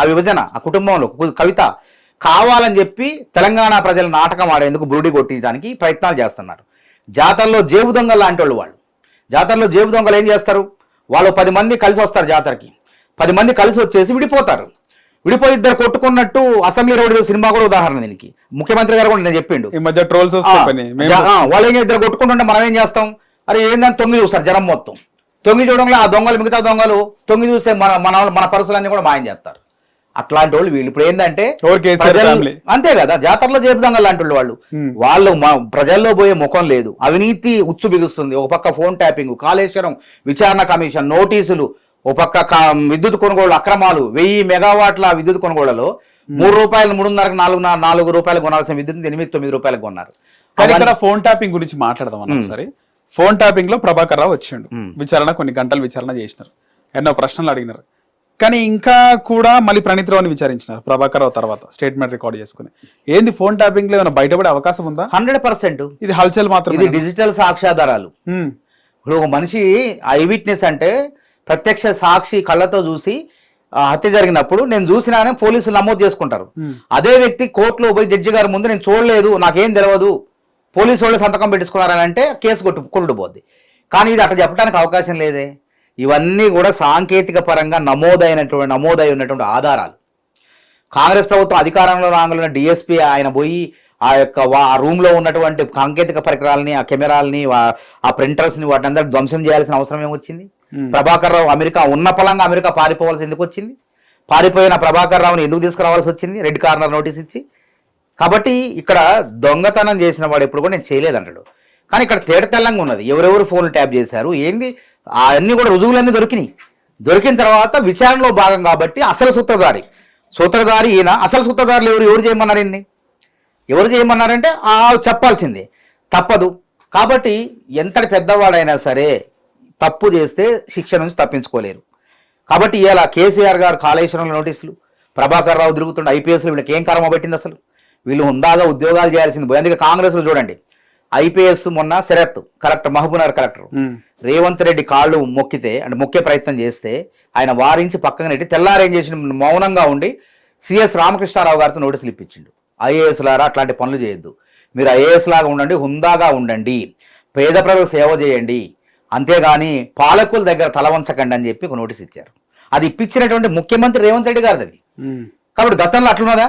ఆ విభజన ఆ కుటుంబంలో కవిత కావాలని చెప్పి తెలంగాణ ప్రజల నాటకం ఆడేందుకు బురుడి కొట్టించడానికి ప్రయత్నాలు చేస్తున్నారు. జాతరలో జేబు దొంగలు లాంటి వాళ్ళు వాళ్ళు. జాతరలో జేబు దొంగలు ఏం చేస్తారు? వాళ్ళు పది మంది కలిసి వస్తారు జాతరకి. పది మంది కలిసి వచ్చేసి విడిపోతారు. విడిపోయి ఇద్దరు కొట్టుకున్నట్టు అసెంబ్లీ రోడ్ సినిమా కూడా ఉదాహరణ దీనికి. ముఖ్యమంత్రి గారు కూడా నేను చెప్పిండు. ఈ మధ్య ట్రోల్స్ వాళ్ళు ఏం ఇద్దరు కొట్టుకుంటుంటే మనం ఏం చేస్తాం? అరే ఏందని తొంగి చూస్తారు జనం మొత్తం. తొంగి చూడంలో ఆ దొంగలు మిగతా దొంగలు తొంగి చూస్తే మన మన మన పరుసలన్నీ కూడా మాయం చేస్తారు. అట్లాంటి వాళ్ళు. వీళ్ళు ఇప్పుడు ఏంటంటే అంతే కదా జాతరలో చేపు దొంగలు లాంటి వాళ్ళు. వాళ్ళు ప్రజల్లో పోయే ముఖం లేదు. అవినీతి ఉచ్చు బిగుస్తుంది. ఒక పక్క ఫోన్ ట్యాపింగ్ కాళేశ్వరం విచారణ కమిషన్ నోటీసులు ఒక పక్క విద్యుత్ కొనుగోలు అక్రమాలు వెయ్యి మెగావాట్ల విద్యుత్ కొనుగోళ్ళలో మూడు రూపాయలు మూడున్నరకు నాలుగు నాలుగు రూపాయలు కొనాల్సిన విద్యుత్ ఎనిమిది తొమ్మిది రూపాయలకు కొన్నారు. కానీ ఇక్కడ ఫోన్ ట్యాపింగ్ గురించి మాట్లాడదాం ఒకసారి ఫోన్ ట్యాపింగ్లో ప్రభాకర్ రావు వచ్చిండు. విచారణ కొన్ని గంటలు విచారణ చేసినారు. ఎన్నో ప్రశ్నలు అడిగినారు. కానీ ఇంకా కూడా మళ్ళీ ప్రణీత్ రావుని విచారించినారు ప్రభాకర్ రావు తర్వాత స్టేట్మెంట్ రికార్డ్ చేసుకుని. ఏంది ఫోన్ ట్యాపింగ్లో ఏమైనా బయటపడే అవకాశం ఉందా? Hundred percent. ఇది హల్చల్ మాత్రం ఇది డిజిటల్ సాక్ష్యాధారాలు. ఇప్పుడు ఒక మనిషి ఐ విట్నెస్ అంటే ప్రత్యక్ష సాక్షి కళ్ళతో చూసి హత్య జరిగినప్పుడు నేను చూసినానే పోలీసులు నమోదు చేసుకుంటారు. అదే వ్యక్తి కోర్టులో పోయి జడ్జి గారి ముందు నేను చూడలేదు నాకేం తెలియదు పోలీసు వాళ్ళు సంతకం పెట్టించుకున్నారని అంటే కేసు కొట్టు కొట్టుడు పోద్ది కానీ ఇది అట్లా చెప్పడానికి అవకాశం లేదే. ఇవన్నీ కూడా సాంకేతిక పరంగా నమోదైనటువంటి నమోదై ఉన్నటువంటి ఆధారాలు. కాంగ్రెస్ ప్రభుత్వం అధికారంలో రాగలిగిన డిఎస్పీ ఆయన పోయి ఆ యొక్క ఆ రూమ్లో ఉన్నటువంటి సాంకేతిక పరికరాలని ఆ కెమెరాలని ఆ ప్రింటర్స్ని వాటి అందరికి ధ్వంసం చేయాల్సిన అవసరం ఏమొచ్చింది? ప్రభాకర్ రావు అమెరికా ఉన్న పలంగా అమెరికా పారిపోవాల్సి ఎందుకు వచ్చింది పారిపోయిన ప్రభాకర్ రావుని ఎందుకు తీసుకురావాల్సి వచ్చింది? రెడ్ కార్నర్ నోటీస్ ఇచ్చి. కాబట్టి ఇక్కడ దొంగతనం చేసిన వాడు ఎప్పుడు కూడా నేను చేయలేదంటాడు. కానీ ఇక్కడ తేడతెల్లంగా ఉన్నది. ఎవరెవరు ఫోన్లు ట్యాప్ చేశారు? ఏంది? అవన్నీ కూడా రుజువులన్నీ దొరికినాయి. దొరికిన తర్వాత విచారణలో భాగం కాబట్టి అసలు సూత్రధారి. సూత్రధారి ఈయన. అసలు సూత్రధారులు ఎవరు? ఎవరు చేయమన్నారు ఈయన్ని? ఎవరు చేయమన్నారంటే ఆ చెప్పాల్సిందే. తప్పదు. కాబట్టి ఎంత పెద్దవాడైనా సరే తప్పు చేస్తే శిక్ష నుంచి తప్పించుకోలేరు. కాబట్టి ఇలా కేసీఆర్ గారు కాళేశ్వరంలో నోటీసులు ప్రభాకర్ రావు తిరుగుతుండే ఐపీఎస్లు వీళ్ళకి ఏం కర్మ పెట్టింది అసలు? వీళ్ళు హుందాగా ఉద్యోగాలు చేయాల్సింది. అందుకే కాంగ్రెస్లో చూడండి. ఐపీఎస్ మొన్న శరత్ కలెక్టర్ మహబూబ్నగర్ కలెక్టర్. రేవంత్ రెడ్డి కాళ్ళు మొక్కితే అంటే మొక్కే ప్రయత్నం చేస్తే ఆయన వారించి పక్కన నెట్టి తెల్లారేం చేసిన మౌనంగా ఉండి సిఎస్ రామకృష్ణారావు గారితో నోటీసులు ఇప్పించిండు. ఐఏఎస్ లారా అట్లాంటి పనులు చేయొద్దు. మీరు ఐఏఎస్ లాగా ఉండండి హుందాగా ఉండండి. పేద ప్రజలకు సేవ చేయండి. అంతేగాని పాలకుల దగ్గర తల వంచకండి అని చెప్పి ఒక నోటీస్ ఇచ్చారు. అది ఇప్పించినటువంటి ముఖ్యమంత్రి రేవంత్ రెడ్డి గారిది అది. కాబట్టి గతంలో అట్లున్నదా?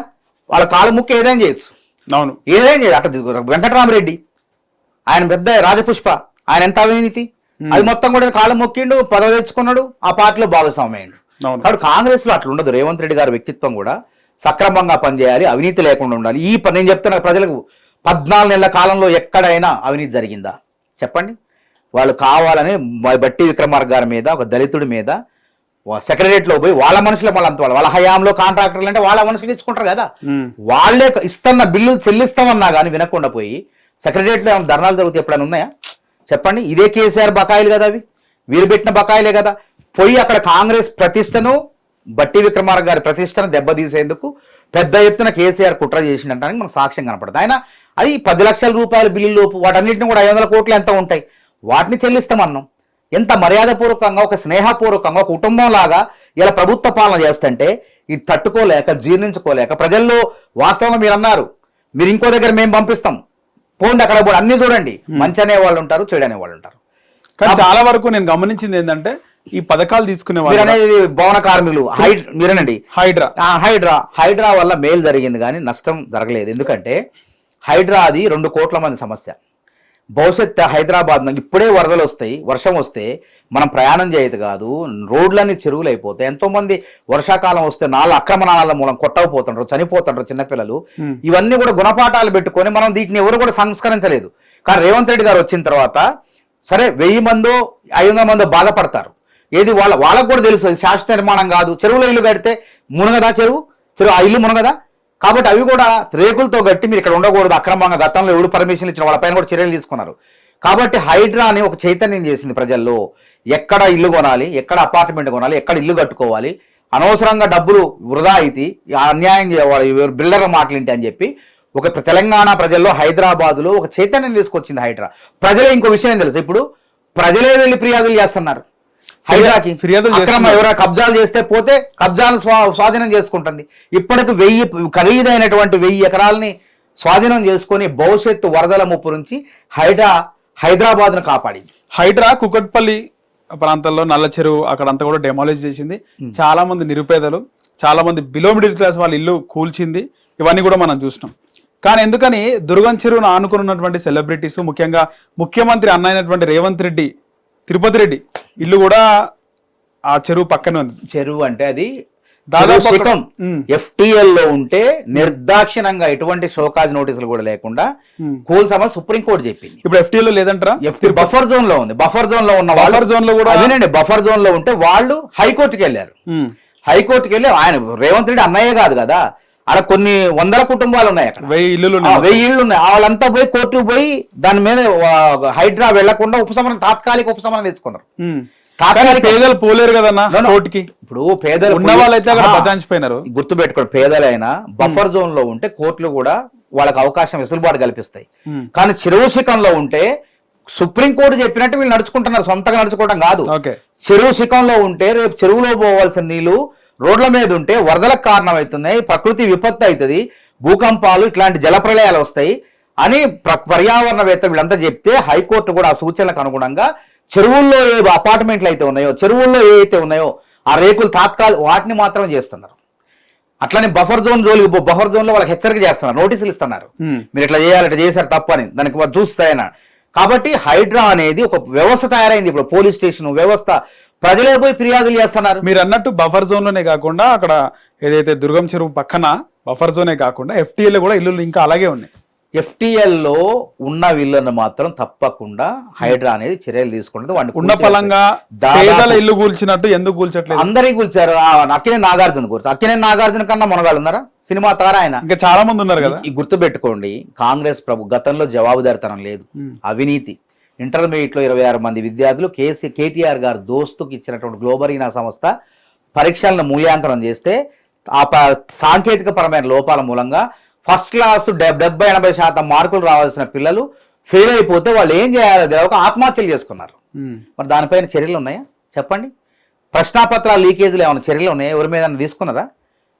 వాళ్ళ కాలు ముక్కి ఏదైనా చేయొచ్చు. అవును. ఏదైనా చేయదు అట్లా. వెంకటరామరెడ్డి ఆయన పెద్ద రాజపుష్ప. ఆయన ఎంత అవినీతి? అది మొత్తం కూడా కాళ్ళు మొక్కిండు పదవి తెచ్చుకున్నాడు ఆ పార్టీలో భాగస్వామి అయ్యిండు. కాబట్టి కాంగ్రెస్లో అట్లా ఉండదు. రేవంత్ రెడ్డి గారి వ్యక్తిత్వం కూడా సక్రమంగా పనిచేయాలి అవినీతి లేకుండా ఉండాలి. ఈ పని నేను చెప్తున్న ప్రజలకు పద్నాలుగు నెలల కాలంలో ఎక్కడైనా అవినీతి జరిగిందా? చెప్పండి. వాళ్ళు కావాలని బట్టి విక్రమార్క గారి మీద ఒక దళితుడి మీద సెక్రటరియట్లో పోయి వాళ్ళ మనుషులు మళ్ళీ అంత వాళ్ళ హయాంలో కాంట్రాక్టర్లు అంటే వాళ్ళ మనుషులు ఇచ్చుకుంటారు కదా. మ్మ్. వాళ్ళే ఇస్తున్న బిల్లు చెల్లిస్తామన్నా కానీ వినకుండా పోయి సెక్రటరియట్లో ఏమైనా ధర్నాలు జరుగుతాయి ఎప్పుడైనా ఉన్నాయా? చెప్పండి. ఇదే కేసీఆర్ బకాయిలు కదా అవి. వీరు పెట్టిన బకాయిలే కదా. పోయి అక్కడ కాంగ్రెస్ ప్రతిష్టను బట్టి విక్రమార్క గారి ప్రతిష్టను దెబ్బతీసేందుకు పెద్ద ఎత్తున కేసీఆర్ కుట్ర చేసిండటానికి మనకు సాక్ష్యం కనపడుతుంది ఆయన అది పది లక్షల రూపాయల బిల్లులు వాటన్నిటిని కూడా ఐదు వందల కోట్లు ఎంత ఉంటాయి. వాటిని చెల్లిస్తామన్నాం ఎంత మర్యాదపూర్వకంగా ఒక స్నేహపూర్వకంగా ఒక కుటుంబం లాగా ఇలా ప్రభుత్వ పాలన చేస్తుంటే ఇది తట్టుకోలేక జీర్ణించుకోలేక ప్రజల్లో వాస్తవంగా మీరు అన్నారు మీరు ఇంకో దగ్గర మేము పంపిస్తాం. పోండి అక్కడ పోండి అన్ని చూడండి. మంచి అనే వాళ్ళు ఉంటారు చెడు అనే వాళ్ళు ఉంటారు. కానీ చాలా వరకు నేను గమనించింది ఏంటంటే ఈ పథకాలు తీసుకునే వాళ్ళు అనేది భవన కార్మికులు మీరేనండి. హైడ్రా. హైడ్రా. హైడ్రా వల్ల మేలు జరిగింది కానీ నష్టం జరగలేదు. ఎందుకంటే హైడ్రా అది రెండు కోట్ల మంది సమస్య. భవిష్యత్ హైదరాబాద్ ఇప్పుడే వరదలు వస్తాయి వర్షం వస్తే మనం ప్రయాణం చేయదు కాదు రోడ్లన్నీ చెరువులు అయిపోతాయి. ఎంతో మంది వర్షాకాలం వస్తే నాలుగు అక్రమణాల మూలం కొట్టకపోతుంటారు చనిపోతుంటారు చిన్నపిల్లలు. ఇవన్నీ కూడా గుణపాఠాలు పెట్టుకొని మనం వీటిని ఎవరు కూడా సంస్కరించలేదు. కానీ రేవంత్ రెడ్డి గారు వచ్చిన తర్వాత సరే వెయ్యి మందో ఐదు వందల మందో బాధపడతారు. ఏది వాళ్ళ వాళ్ళకు కూడా తెలుసు శాశ్వత నిర్మాణం కాదు. చెరువులో ఇల్లు కడితే మునగదా చెరువు? చెరువు ఆ ఇల్లు మునగదా? కాబట్టి అవి కూడా రేకులతో గట్టి మీరు ఇక్కడ ఉండకూడదు. అక్రమంగా గతంలో ఎవరు పర్మిషన్ ఇచ్చిన వాళ్ళపైన కూడా చర్యలు తీసుకున్నారు. కాబట్టి హైడ్రా అని ఒక చైతన్యం చేసింది ప్రజల్లో. ఎక్కడ ఇల్లు కొనాలి ఎక్కడ అపార్ట్మెంట్ కొనాలి ఎక్కడ ఇల్లు కట్టుకోవాలి అనవసరంగా డబ్బులు వృధా అయితే అన్యాయం చేయాలి బిల్డర్ మాటలింటి అని చెప్పి ఒక తెలంగాణ ప్రజల్లో హైదరాబాదులో ఒక చైతన్యం తీసుకొచ్చింది హైడ్రా. ప్రజలే ఇంకో విషయం తెలుసు ఇప్పుడు? ప్రజలే వెళ్ళి ఫిర్యాదులు చేస్తున్నారు. హైడ్రాకి ఫిర్యాదులు అక్రమ కబ్జాలు చేస్తే పోతే కబ్జాను స్వా- స్వాధీనం చేసుకుంటుంది. ఇప్పటికి వెయ్యి ఖరీదైనటువంటి వెయ్యి ఎకరాలని స్వాధీనం చేసుకొని భవిష్యత్తు వరదల ముప్పు నుంచి హైడ్రా హైదరాబాద్ను కాపాడింది. హైడ్రా కుకట్పల్లి ప్రాంతంలో నల్ల చెరువు అక్కడంతా కూడా డెమాలిష్ చేసింది. చాలా మంది నిరుపేదలు చాలా మంది బిలో మిడిల్ క్లాస్ వాళ్ళ ఇల్లు కూల్చింది. ఇవన్నీ కూడా మనం చూసినాం. కానీ ఎందుకని దుర్గం చెరువును ఆనుకున్నటువంటి సెలబ్రిటీస్ ముఖ్యంగా ముఖ్యమంత్రి అన్న అయినటువంటి రేవంత్ రెడ్డి తిరుపతి రెడ్డి. ఇల్లు కూడా ఆ చెరువు పక్కనే ఉంది. చెరువు అంటే అది దాదాపు. ఎఫ్టిఎల్లో ఉంటే నిర్దాక్షిణంగా ఎటువంటి షోకాజ్ నోటీసులు కూడా లేకుండా. కూల్సమని సుప్రీంకోర్టు చెప్పింది. ఇప్పుడు ఎఫ్టీలో లేదంటారా? ఎఫ్టీ బఫర్ జోన్లో ఉంది. బఫర్ జోన్లో ఉన్న బఫర్ జోన్లో కూడా అదేనండి బఫర్ జోన్లో ఉంటే వాళ్ళు హైకోర్టుకి వెళ్ళారు. హైకోర్టుకి వెళ్ళి ఆయన రేవంత్ రెడ్డి అన్నయ్య కాదు కదా. అక్కడ కొన్ని వందల కుటుంబాలు ఉన్నాయి అక్కడ. వెయ్యి ఉన్నాయి వెయ్యి ఇళ్ళు ఉన్నాయి. వాళ్ళంతా పోయి కోర్టుకు పోయి దాని మీద హైడ్రా వెళ్ళకుండా ఉపశమనం తాత్కాలిక ఉపశమనం తెచ్చుకున్నారు పేదలు పోలేరు కదన్నా. కోర్టుకి? ఇప్పుడు పేదలు ఉన్న వాళ్ళైతే బచాయించిపోయినారు. గుర్తు పెట్టుకోండి పేదలైనా బఫర్ జోన్లో ఉంటే కోర్టులు కూడా వాళ్ళకి అవకాశం వెసులుబాటు కల్పిస్తాయి. కానీ చెరువు శిఖంలో ఉంటే సుప్రీంకోర్టు చెప్పినట్టు వీళ్ళు నడుచుకుంటున్నారు సొంతంగా నడుచుకోవడం కాదు. ఓకే. చెరువు శిఖంలో ఉంటే రేపు చెరువులో పోవాల్సిన నీళ్ళు రోడ్ల మీద ఉంటే వరదలకు కారణమవుతున్నాయి ప్రకృతి విపత్తు అవుతుంది భూకంపాలు ఇట్లాంటి జలప్రలయాలు వస్తాయి అని ప్ర- పర్యావరణవేత్త వీళ్ళంతా చెప్తే హైకోర్టు కూడా ఆ సూచనలకు అనుగుణంగా చెరువుల్లో ఏ అపార్ట్మెంట్లు అయితే ఉన్నాయో చెరువుల్లో ఏ అయితే ఉన్నాయో ఆ రేకులు తాత్కాల వాటిని మాత్రం చేస్తున్నారు. అట్లనే బఫర్ జోన్ జోలికి బఫర్ జోన్లో వాళ్ళకి హెచ్చరిక చేస్తున్నారు నోటీసులు ఇస్తున్నారు. మీరు ఇట్లా చేయాలి ఇట్లా చేశారు తప్పని దానికి చూస్తాయన కాబట్టి హైడ్రా అనేది ఒక వ్యవస్థ తయారైంది ఇప్పుడు పోలీస్ స్టేషన్ వ్యవస్థ ప్రజలే పోయి ఫిర్యాదులు చేస్తున్నారు. మీరు అన్నట్టు బఫర్ జోన్లోనే కాకుండా అక్కడ ఏదైతే దుర్గం చెరువు పక్కన బఫర్ జోనే కాకుండా ఎఫ్టీఏలో కూడా ఇల్లులు ఇంకా అలాగే ఉన్నాయి. ఎఫ్టిఎల్లో ఉన్న విల్లను మాత్రం తప్పకుండా హైడ్రా అనేది చర్యలు తీసుకుంటుంది. ఉన్న. పలంగా ఇల్లు కూల్చినట్టు ఎందుకు కూల్చట్లేదు? అందరికి కూల్చారు. అక్కినే నాగార్జున కూర్చు అక్కినే నాగార్జున కన్నా మనగాళ్ళు ఉన్నారా? సినిమా తార ఆయన? ఇంకా చాలా మంది ఉన్నారు కదా. ఈ గుర్తు పెట్టుకోండి కాంగ్రెస్ ప్రభు గతంలో జవాబుదారితనం లేదు. అవినీతి. ఇంటర్మీడియట్లో ఇరవై ఆరు మంది విద్యార్థులు కేసీ కేటీఆర్ గారు దోస్తుకి ఇచ్చినటువంటి గ్లోబరీనా సంస్థ పరీక్షలను మూల్యాంకనం చేస్తే ఆ ప- సాంకేతిక పరమైన లోపాల మూలంగా ఫస్ట్ క్లాస్ డెబ్- డెబ్బై ఎనభై శాతం మార్కులు రావాల్సిన పిల్లలు ఫెయిల్ అయిపోతే వాళ్ళు ఏం చేయాలో తెలియక ఆత్మహత్యలు చేసుకున్నారు. మరి దానిపైన చర్యలు ఉన్నాయా? చెప్పండి. ప్రశ్నాపత్రాల లీకేజీలు ఏమైనా చర్యలు ఉన్నాయా? ఎవరి మీద తీసుకున్నారా?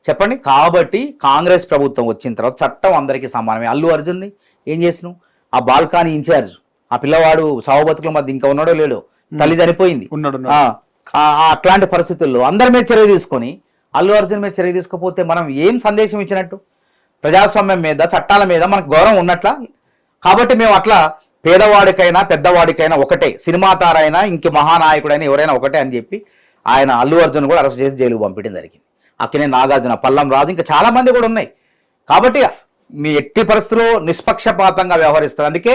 చెప్పండి. కాబట్టి కాంగ్రెస్ ప్రభుత్వం వచ్చిన తర్వాత చట్టం అందరికీ సమానమే. అల్లు అర్జున్ని ఏం చేసినావు? ఆ బాల్కానీ ఇన్ఛార్జ్. ఆ పిల్లవాడు సావు బతుకుల మధ్య ఇంకా ఉన్నాడో లేడో తల్లి చనిపోయింది. ఉన్నాడు అట్లాంటి పరిస్థితుల్లో అందరి మీద చర్య తీసుకొని అల్లు అర్జున్ మీద చర్య తీసుకోపోతే మనం ఏం సందేశం ఇచ్చినట్టు? ప్రజాస్వామ్యం మీద చట్టాల మీద మనకు గౌరవం ఉన్నట్లా? కాబట్టి మేము అట్లా పేదవాడికైనా పెద్దవాడికైనా ఒకటే సినిమా తారైనా ఇంక మహానాయకుడైనా ఎవరైనా ఒకటే అని చెప్పి ఆయన అల్లు అర్జున్ కూడా అరెస్ట్ చేసి జైలుకు పంపించడం జరిగింది. అక్కనే నాగార్జున పల్లం రాజు ఇంకా చాలా మంది కూడా ఉన్నాయి. కాబట్టి మీ ఎట్టి పరిస్థితుల్లో నిష్పక్షపాతంగా వ్యవహరిస్తారు. అందుకే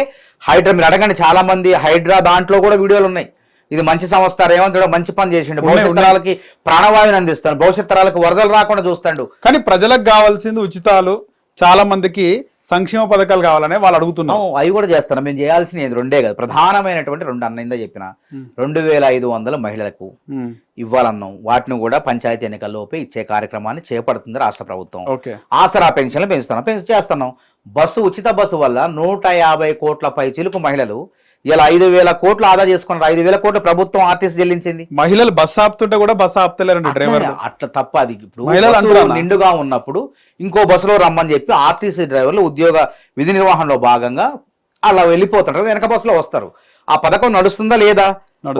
హైడ్రా మీరు అడగండి చాలా మంది హైడ్రా దాంట్లో కూడా వీడియోలు ఉన్నాయి. ఇది మంచి సంస్థ రేవంత్ రెడ్డి మంచి పని చేసిండు. భవిష్యత్. తరాలకి ప్రాణవాయువుని అందిస్తాడు. భవిష్యత్ తరాలకు వరదలు రాకుండా చూస్తాడు. కానీ ప్రజలకు కావాల్సింది ఉచితాలు. చాలా మందికి సంక్షేమ పథకాలు కావాలనే వాళ్ళు అడుగుతున్నారు. అవును, అవి కూడా చేస్తాను. మేము చేయాల్సినవి రెండే కదా. ప్రధానమైనటువంటి రెండు అన్నయిందో చెప్పిన. రెండు వేల ఐదు వందల మహిళలకు. ఇవ్వాలన్నాం. వాటిని కూడా పంచాయతీ ఎన్నికల్లోపే ఇచ్చే కార్యక్రమాన్ని చేపడుతుంది రాష్ట్ర ప్రభుత్వం. ఓకే. ఆసరా పెన్షన్లు పెంచుతున్నాం. పెంచు చేస్తున్నాం. బస్సు ఉచిత బస్సు వల్ల నూట యాభై కోట్ల పై చిలుకు మహిళలు ఇలా ఐదు వేల కోట్లు ఆదా చేసుకున్నారు. ఐదు వేల కోట్లు ప్రభుత్వం ఆర్టీసీ చెల్లించింది. మహిళలు బస్ ఆపుతుంటే కూడా బస్ ఆపుతలేరండి డ్రైవర్ అట్లా తప్ప అది ఇప్పుడు? నిండుగా ఉన్నప్పుడు ఇంకో బస్సులో రమ్మని చెప్పి ఆర్టీసీ డ్రైవర్లు ఉద్యోగ విధి నిర్వహణలో భాగంగా అలా వెళ్ళిపోతుంటారు. వెనక బస్సులో వస్తారు. ఆ పథకం నడుస్తుందా లేదా.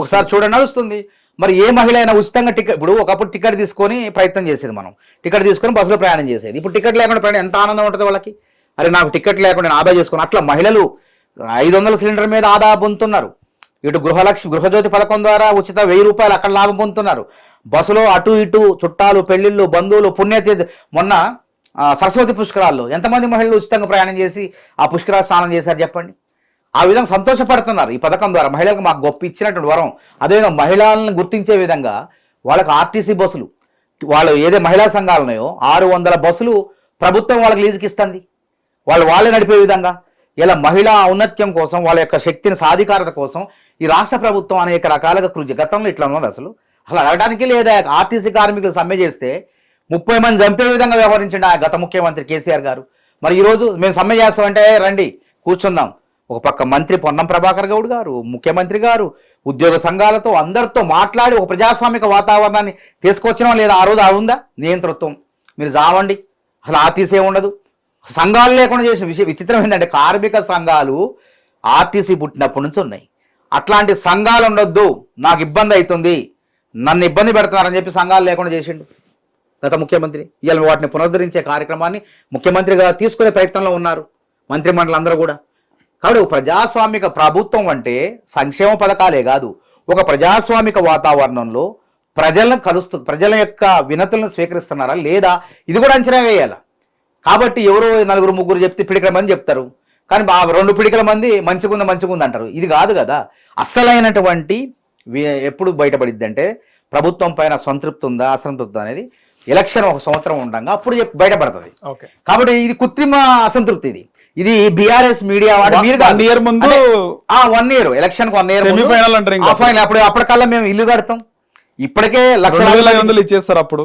ఒకసారి చూడండి నడుస్తుంది. మరి ఏ మహిళ అయినా ఉచితంగా టికెట్ ఇప్పుడు ఒకప్పుడు టికెట్ తీసుకొని ప్రయత్నం చేసేది మనం. టికెట్ తీసుకొని బస్సులో ప్రయాణం చేసేది. ఇప్పుడు టికెట్ లేకుండా ప్రయాణం ఎంత ఆనందం ఉంటుంది వాళ్ళకి? అరే నాకు టికెట్ లేకుండా నేను ఆదా చేసుకుని అట్లా మహిళలు ఐదు వందల సిలిండర్ మీద ఆదా పొందుతున్నారు. ఇటు గృహలక్ష్మి గృహజ్యోతి పథకం ద్వారా ఉచిత వెయ్యి రూపాయలు అక్కడ లాభం పొందుతున్నారు. బస్సులో అటు ఇటు చుట్టాలు పెళ్ళిళ్ళు బంధువులు పుణ్యతీర్థ మొన్న సరస్వతి పుష్కరాల్లో ఎంతమంది మహిళలు ఉచితంగా ప్రయాణం చేసి ఆ పుష్కరాలు స్నానం చేశారు చెప్పండి? ఆ విధంగా సంతోషపడుతున్నారు ఈ పథకం ద్వారా. మహిళలకు మాకు గొప్ప ఇచ్చినటువంటి వరం. అదేవిధంగా మహిళలను గుర్తించే విధంగా వాళ్ళకి ఆర్టీసీ బస్సులు వాళ్ళు ఏదే మహిళా సంఘాలు ఉన్నాయో ఆరు వందల బస్సులు ప్రభుత్వం వాళ్ళకి లీజుకి ఇస్తుంది వాళ్ళు వాళ్ళే నడిపే విధంగా ఇలా మహిళా ఔన్నత్యం కోసం వాళ్ళ యొక్క శక్తిని సాధికారత కోసం ఈ రాష్ట్ర ప్రభుత్వం అనేక రకాలుగా కృషి గతంలో ఇట్లా ఉన్నది అసలు. అసలు అడగడానికి లేదా ఆర్టీసీ కార్మికులు సమ్మె చేస్తే ముప్పై మంది చంపే విధంగా వ్యవహరించండి ఆ గత ముఖ్యమంత్రి కేసీఆర్ గారు. మరి ఈరోజు మేము సమ్మె చేస్తామంటే రండి కూర్చుందాం. ఒక పక్క మంత్రి పొన్నం ప్రభాకర్ గౌడ్ గారు ముఖ్యమంత్రి గారు ఉద్యోగ సంఘాలతో అందరితో మాట్లాడి ఒక ప్రజాస్వామిక వాతావరణాన్ని తీసుకొచ్చినా లేదా ఆ రోజు ఆ ఉందా? నియంతృత్వం. మీరు చావండి. అసలు ఆర్టీసీ ఉండదు. సంఘాలు లేకుండా చేసిన విషయం. విచిత్రం ఏంటంటే కార్మిక సంఘాలు ఆర్టీసీ పుట్టినప్పటి నుంచి ఉన్నాయి. అట్లాంటి సంఘాలు ఉండొద్దు. నాకు ఇబ్బంది అవుతుంది. నన్ను ఇబ్బంది పెడుతున్నారని చెప్పి సంఘాలు లేకుండా చేసిండు. గత ముఖ్యమంత్రి ఇవాళ వాటిని పునరుద్ధరించే కార్యక్రమాన్ని ముఖ్యమంత్రిగా తీసుకునే ప్రయత్నంలో ఉన్నారు. మంత్రిమండలి కూడా. కాబట్టి ప్రజాస్వామిక ప్రభుత్వం అంటే సంక్షేమ పథకాలే కాదు. ఒక ప్రజాస్వామిక వాతావరణంలో ప్రజలను కలుస్తూ ప్రజల యొక్క వినతులను స్వీకరిస్తున్నారా లేదా? ఇది కూడా అంచనా వేయాలా? కాబట్టి ఎవరో నలుగురు ముగ్గురు చెప్తే పిడికల మంది చెప్తారు. కానీ ఆ రెండు పిడికల మంది మంచిగుంది మంచిగుంది అంటారు. ఇది కాదు కదా. అస్సలైనటువంటి ఎప్పుడు బయటపడిద్ది అంటే ప్రభుత్వం పైన సంతృప్తి ఉందా అసంతృప్తి అనేది ఎలక్షన్ ఒక సంవత్సరం ఉండగా అప్పుడు చెప్పి బయటపడుతుంది. కాబట్టి ఇది కృత్రిమ అసంతృప్తి ఇది. ఇది బీఆర్ఎస్ మీడియా వాడు మీరు one year ముందు- one year election one year Semi-final అంటారు. ఫైనల్ అప్పుడు అప్పటికల్లా మేము ఇల్లు కడతాం. ఇప్పటికే లక్షల వందలు ఇచ్చేస్తారు అప్పుడు.